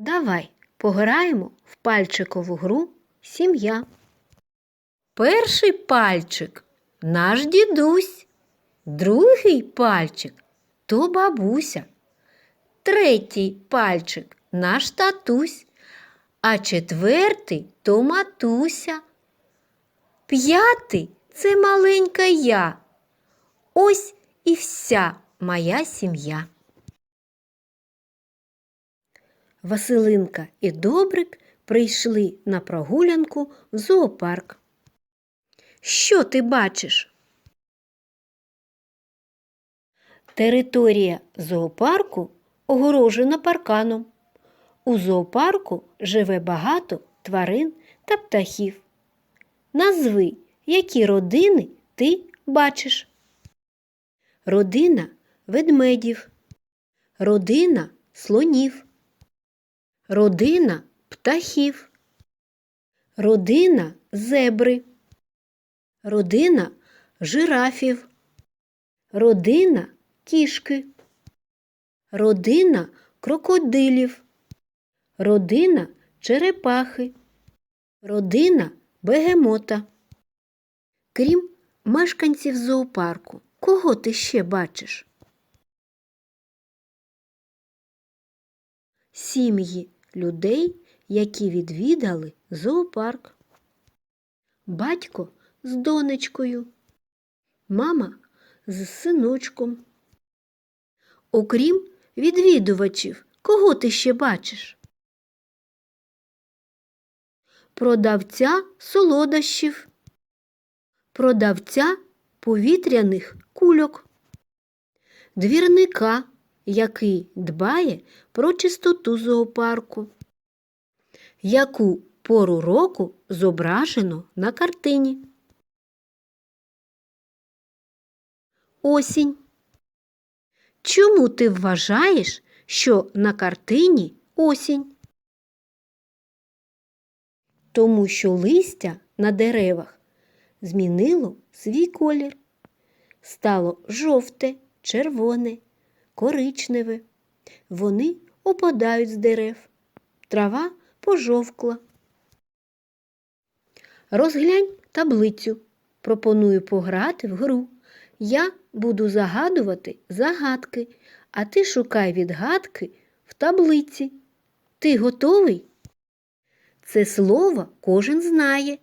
Давай пограємо в пальчикову гру Сім'я. Перший пальчик наш дідусь, другий пальчик то бабуся, третій пальчик наш татусь, а четвертий то матуся. П'ятий це маленька я. Ось і вся моя сім'я. Василинка і Добрик прийшли на прогулянку в зоопарк. Що ти бачиш? Територія зоопарку огорожена парканом. У зоопарку живе багато тварин та птахів. Назви, які родини ти бачиш. Родина ведмедів, родина слонів, родина птахів, родина зебри, родина жирафів, родина кішки, родина крокодилів, родина черепахи, родина бегемота. Крім мешканців зоопарку, кого ти ще бачиш? Сім'ї людей, які відвідали зоопарк. Батько з донечкою, мама з синочком. Окрім відвідувачів, кого ти ще бачиш? Продавця солодощів, продавця повітряних кульок, двірника, який дбає про чистоту зоопарку, яку пору року зображено на картині. Осінь. Чому ти вважаєш, що на картині осінь? Тому що листя на деревах змінило свій колір. Стало жовте, червоне, коричневе. Вони опадають з дерев. Трава пожовкла. Розглянь таблицю. Пропоную пограти в гру. Я буду загадувати загадки, а ти шукай відгадки в таблиці. Ти готовий? Це слово кожен знає.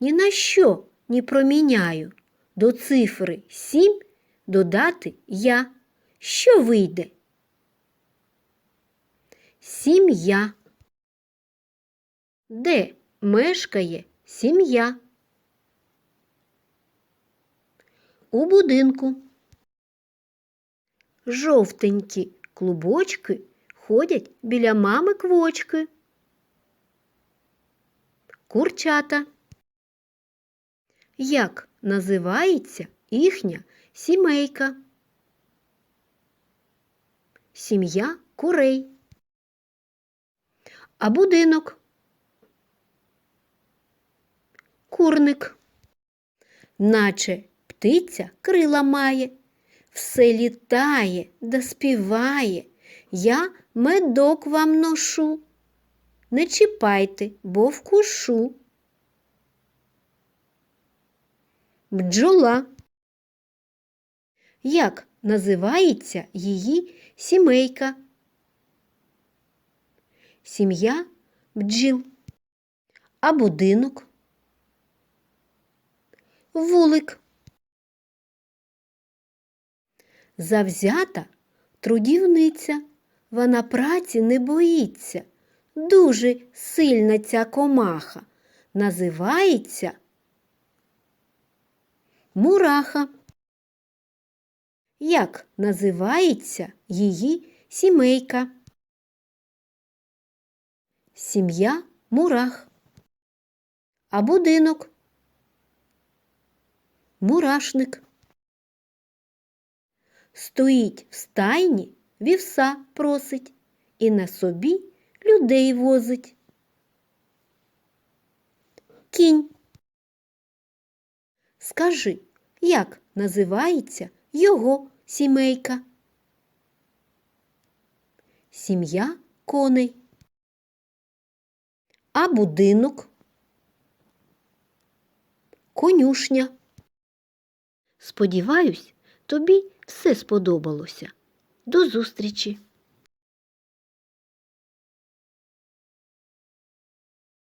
Ні на що не проміняю. До цифри сім додати я. Що вийде? Сім'я. Де мешкає сім'я? У будинку. Жовтенькі клубочки ходять біля мами квочки. Курчата. Як називається їхня сімейка? Сім'я курей. А будинок? Курник. Наче птиця крила має, все літає да співає. Я медок вам ношу. Не чіпайте, бо вкушу. Бджола. Як називається її сімейка? Сім'я бджіл. А будинок? Вулик. Завзята трудівниця, вона праці не боїться. Дуже сильна ця комаха. Називається мураха. Як називається її сімейка? Сім'я мурах. А будинок? Мурашник. Стоїть в стайні, вівса просить і на собі людей возить. Кінь. Скажи, як називається його сімейка? Сім'я коней. А будинок? Конюшня. Сподіваюсь, тобі все сподобалося. До зустрічі!